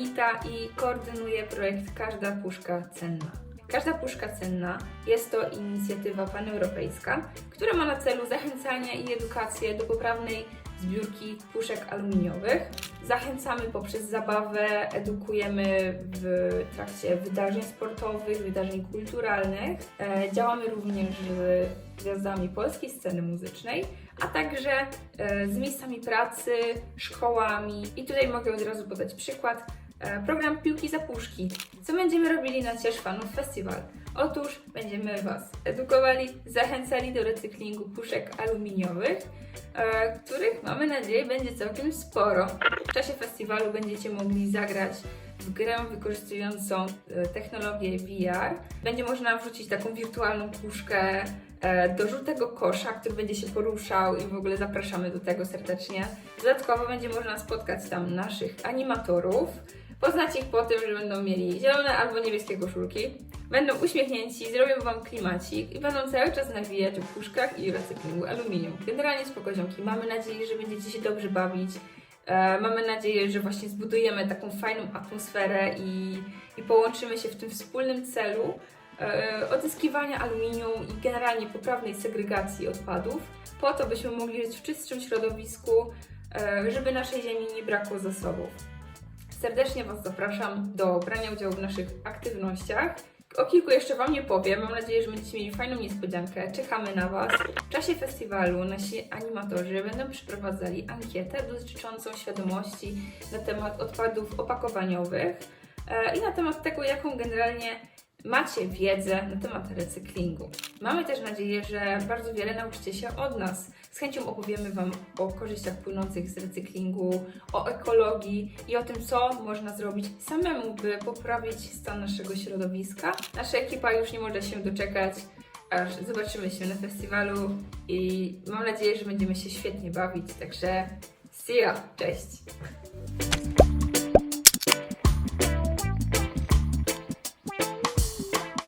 Anita i koordynuję projekt Każda Puszka Cenna. Każda Puszka Cenna jest to inicjatywa paneuropejska, która ma na celu zachęcanie i edukację do poprawnej zbiórki puszek aluminiowych. Zachęcamy poprzez zabawę, edukujemy w trakcie wydarzeń sportowych, wydarzeń kulturalnych. E, Działamy również z gwiazdami polskiej sceny muzycznej, a także e, z miejscami pracy, szkołami. I tutaj mogę od razu podać przykład. E, Program Piłki za Puszki. Co będziemy robili na Ciesz Festiwal? Otóż będziemy Was edukowali, zachęcali do recyklingu puszek aluminiowych, e, których mamy nadzieję będzie całkiem sporo. W czasie festiwalu będziecie mogli zagrać w grę wykorzystującą e, technologię VR. Będzie można wrzucić taką wirtualną puszkę do żółtego kosza, który będzie się poruszał i w ogóle zapraszamy do tego serdecznie. Dodatkowo będzie można spotkać tam naszych animatorów. Poznacie ich po tym, że będą mieli zielone albo niebieskie koszulki. Będą uśmiechnięci, zrobią Wam klimacik i będą cały czas nawijać o puszkach i recyklingu aluminium. Generalnie spoko mamy nadzieję, że będziecie się dobrze bawić. E, mamy nadzieję, że właśnie zbudujemy taką fajną atmosferę i, i połączymy się w tym wspólnym celu e, odzyskiwania aluminium i generalnie poprawnej segregacji odpadów, po to byśmy mogli żyć w czystszym środowisku, e, żeby naszej ziemi nie brakło zasobów. Serdecznie Was zapraszam do brania udziału w naszych aktywnościach. O kilku jeszcze Wam nie powiem. Mam nadzieję, że będziecie mieli fajną niespodziankę. Czekamy na Was. W czasie festiwalu nasi animatorzy będą przeprowadzali ankietę dotyczącą świadomości na temat odpadów opakowaniowych e, i na temat tego, jaką generalnie macie wiedzę na temat recyklingu. Mamy też nadzieję, że bardzo wiele nauczycie się od nas. Z chęcią opowiemy Wam o korzyściach płynących z recyklingu, o ekologii i o tym, co można zrobić samemu, by poprawić stan naszego środowiska. Nasza ekipa już nie może się doczekać, aż zobaczymy się na festiwalu i mam nadzieję, że będziemy się świetnie bawić. Także see ya! Cześć!